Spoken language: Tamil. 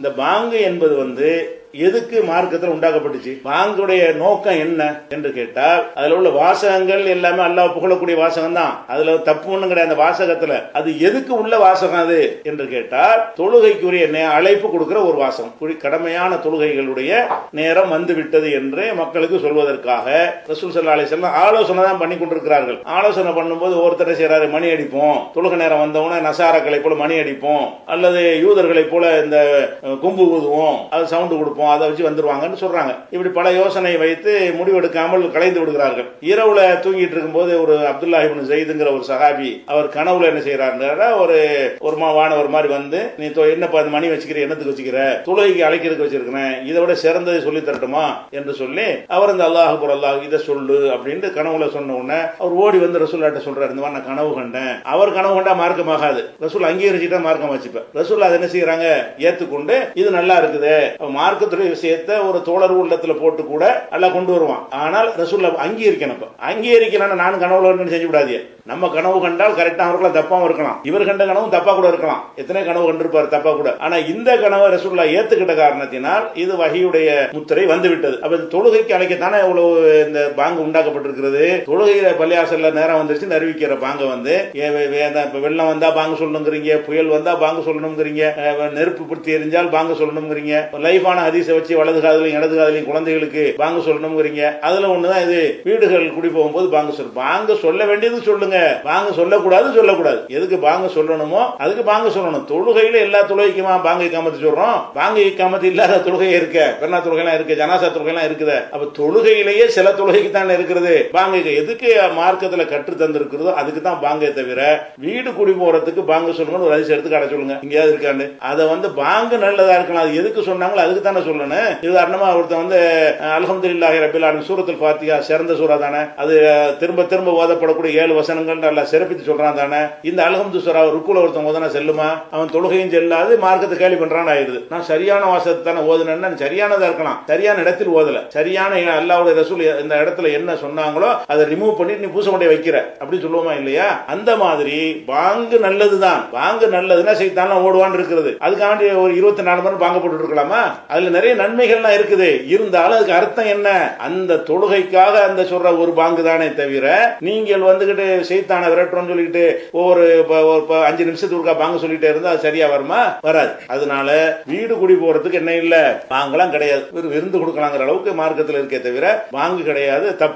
இந்த பாங்கு என்பது வந்து எதுக்கு மார்க்கத்தில் உண்டாக்கப்பட்டுச்சு? பாங்குடைய நோக்கம் என்ன என்று கேட்டால் அதுல உள்ள வாசகங்கள் எல்லாமே அல்லாஹ் புகழக்கூடிய வாசகம் தான் அதுல தப்பு ஒண்ணும் கிடையாது அந்த வாசகத்துல. அது எதுக்கு உள்ள வாசகம் அது என்று கேட்டால் தொழுகைக்குரிய நே- அழைப்பு கொடுக்கிற ஒரு வாசகம். கடமையான தொழுகைகளுடைய நேரம் வந்து விட்டது என்று மக்களுக்கு சொல்வதற்காக ரசூல் சல்லா அலி செல்லம் ஆலோசனை தான் பண்ணி கொண்டிருக்கிறார்கள். ஆலோசனை பண்ணும்போது ஒருத்தர் செய்யறாரு மணி அடிப்போம். தொழுகை நேரம் வந்தவன நசாரக்களை போல மணி அடிப்போம். அல்லது யூதர்களை போல இந்த கொம்பு ஊதுவோம். அது சவுண்டு கொடுப்போம். அதை வச்சு வந்துருவாங்கன்னு சொல்றாங்க. இப்படி பல யோசனை வைத்து முடிவெடுக்காமல் கலைந்து விடுகிறார்கள். இரவுல தூங்கிட்டு இருக்கும்போது ஒரு அப்துல்லா இபின் ஜெயிதுங்கிற ஒரு சகாபி அவர் கனவுல என்ன செய்யறாருன்னா ஒரு ஒரு மா வானவர் மாதிரி வந்து நீ தொ- என்னப்பா இந்த மணி வச்சுக்கிற? என்னத்துக்கு வச்சுக்கிற? தொழுகைக்கு அழைக்கிறதுக்கு வச்சிருக்கிறேன். இதை விட சிறந்ததை சொல்லி தரட்டுமா? என்று சொல்லி அவர் இந்த அல்லாஹ் அக்பர் அல்லாஹ் இதை சொல்லு அப்படின்ட்டு கனவுல சொன்ன உடனே அவர் ஓடி வந்து ரசூல்லாட்ட சொல்றாரு இந்த மாதிரி நான் கனவு கண்டேன். அவர் கனவு கண்டா மார்க்கமாகாது. ரசூல் அங்கீகரிச்சுட்டா மார்க்கம் வச்சுப்பேன். ரசூல் அதை என்ன செய்யறாங்க ஏத்துக்கொண்டு இது நல்லா இருக்குது. மார்க்க மார்க்கத்துடைய விஷயத்தை ஒரு தோழர் உள்ளத்தில் போட்டு கூட எல்லாம் கொண்டு வருவான். ஆனால் ரசூல்ல அங்கீகரிக்கணும் இப்போ. அங்கீகரிக்கணும்னு நானும் கனவுல ஒண்ணும் செஞ்சு விடாதீங்க. நம்ம கனவு கண்டால் கரெக்டா இருக்கலாம் தப்பாவும் இருக்கலாம். இவர் கண்ட கனவும் தப்பா கூட இருக்கலாம். எத்தனை கனவு கண்டிருப்பார் தப்பா கூட. ஆனா இந்த கனவை ரசூல்லா ஏத்துக்கிட்ட காரணத்தினால் இது வகையுடைய முத்திரை வந்து விட்டது அப்ப இது தொழுகைக்கு அழைக்கத்தானே இவ்வளவு இந்த பாங்கு உண்டாக்கப்பட்டிருக்கிறது? தொழுகையில பள்ளியாசல்ல நேரம் வந்துருச்சு. அறிவிக்கிற பாங்க வந்து ஏ- வெள்ளம் வந்தா பாங்கு சொல்லணுங்கிறீங்க புயல் வந்தா பாங்கு சொல்லணுங்கிறீங்க நெருப்பு பிடிச்சி எரிஞ்சால் பாங்கு சொல்லணுங்கிறீங்க. லைஃபான ஹதீஸை வச்சு வலது காதலையும் இடது காதலையும் குழந்தைகளுக்கு பாங்க சொல்லணுங்கிறீங்க அதுல ஒண்ணுதான் இது. வீடுகள் குடி போகும்போது பாங்க சொல்லு பாங்க சொல்ல வேண்டியது சொல்லுங்க. பாங்க சொல்லக்கூடாது சொல்லக்கூடாது. எதுக்கு பாங்க சொல்லணுமோ அதுக்கு பாங்க சொல்லணும். தொழுகையில எல்லா தொழுகைக்குமா பாங்க இக்காமத்து சொல்றோம்? பாங்க இக்காமத்து இல்லாத தொழுகை இருக்க. பெருநா தொழுகைலாம் இருக்கு ஜனாசா தொழுகைலாம் இருக்குது. அப்ப தொழுகையிலேயே சில தொழுகைக்கு தான் இருக்கிறது. பாங்க எதுக்கு மார்க்கத்துல கற்று தந்திருக்கிறதோ அதுக்கு தான் பாங்கை தவிர வீடு குடி போறதுக்கு பாங்க சொல்லுங்கன்னு ஒரு அதிசயம் எடுத்து சொல்லுங்க. எங்கேயாவது இருக்காண்டு. அதை வந்து பாங்கு நல்லதா இருக்கலாம். அது எதுக்கு சொன்னாங்களோ அதுக்கு தானே சொல்லணும் உதாரணமா ஒருத்தன் வந்து அலமது இல்லாஹி ஆலமீன் சூரத்தில் ஃபாத்திஹா சிறந்த சூரா தானே. அது திரும்ப திரும்ப ஓதப்படக்கூடிய ஏழு வசனங்கள் நல்லா சிறப்பித்து சொல்றான் தானே. இந்த அலகம்து சூரா ருக்குல ஒருத்தன் ஓதனா செல்லுமா? அவன் தொழுகையும் செல்லாது மார்க்கத்தை கேள்வி பண்றான் ஆயிடுது. நான் சரியான வாசத்தை தானே ஓதுனேன்னா சரியானதா இருக்கலாம். சரியான இடத்தில் ஓதல. சரியான அல்லாவுடைய ரசூல் இந்த இடத்துல என்ன சொன்னாங்களோ அதை ரிமூவ் பண்ணி நீ பூச கொண்டே வைக்கிற. அப்படின்னு சொல்லுவோமா இல்லையா? அந்த மாதிரி பாங்கு நல்லதுதான். பாங்கு நல்லதுன்னா செய்தாலும் ஓடுவான்னு இருக்கிறது. அதுக்காண்டி ஒரு இருபத்தி நாலு மணி பாங்க போட்டு இருக்கலாமா? அதுல நிறைய நன்மைகள்லாம் இருக்குது. இருந்தாலும் அதுக்கு அர்த்தம் என்ன? அந்த தொழுகைக்காக அந்த சொல்ற ஒரு பாங்கு தானே தவிர நீங்கள் வந்துகிட்டு செய்தான விரட்டுறோம்னு சொல்லிட்டு ஒவ்வொரு ஒரு ப- அஞ்சு நிமிஷத்துக்கு ஒருக்கா பாங்கு சொல்லிட்டே இருந்தா அது சரியா வருமா? வராது. அதனால வீடு குடி போறதுக்கு என்ன இல்ல? பாங்கெல்லாம் கிடையாது. விருந்து கொடுக்கலாங்கிற அளவுக்கு மார்க்கத்தில் இருக்கே தவிர பாங்கு கிடையாது. தப்பு